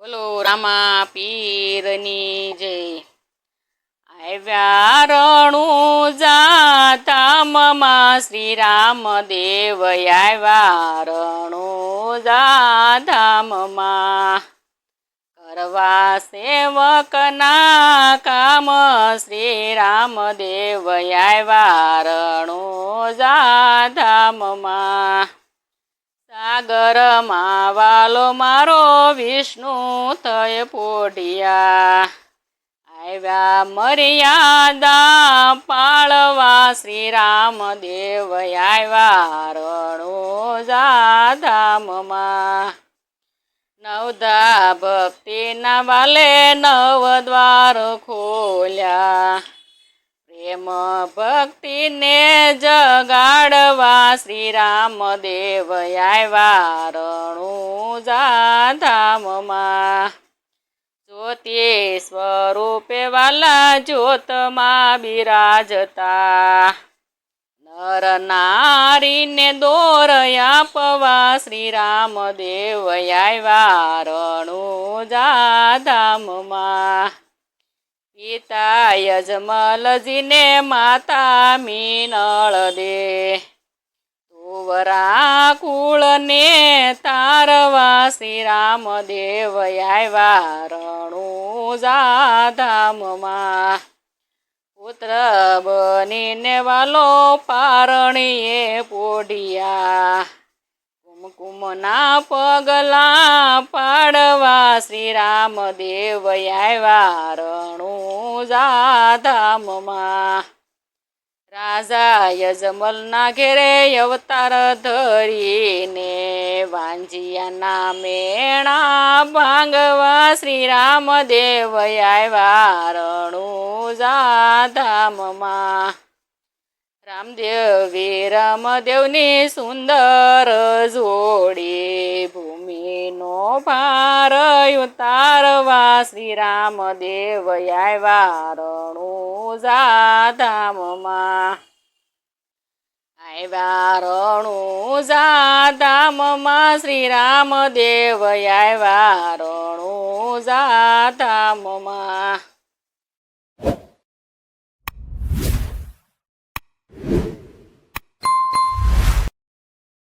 બોલો, રામા પીરની જય આવ્યા રણું જાતામમાં શ્રી રામ દેવ આવ્યા રણું જાધામમાં કરવા સેવકના કામ શ્રી રામ દેવ આવ્યા રણું જાધામમાં સાગરમાં વાલો મારો વિષ્ણુ થય પોઢિયા. આવ્યા મર્યાદા પાળવા શ્રી રામ દેવ, આવ્યા રણો જાધામમાં નવધા ભક્તિના વાલે નવ દ્વાર ખોલ્યા. પ્રેમ ભક્તિને જગાડવા શ્રી રામ દેવ આવ્યા રણું જાધામમાં જ્યોતિ સ્વરૂપે વાલા જ્યોતમાં બિરાજતા. નર નારીને દોર આપવા શ્રી રામ દેવ આવ્યા રણું જાધામમાં પિતા યજમલજીને માતા મીનળ દે. તુવરા કુળને તારવા શ્રી રામ દેવ આવ્યા રણું જાધામમાં પુત્ર બનીને વાલો પારણીએ પોઢિયા. કુમકુમના પગલા પાડવા શ્રી રામ દેવ આવ્યા રણું જાધામમાં રાજા યજમલના ઘેરે અવતાર ધરીને વાંજિયાના મેણા ભાંગવા શ્રી રામ દેવ આવ્યા રણું જાધામમાં રામદેવ રામદેવની સુંદર જોડી ભાર ઉતારવા શ્રી રામદેવ આવ્યા રણું જાધામમાં આવ્યા રણું જાધામમાં શ્રી રામદેવ આવ્યા રણું જાધામમાં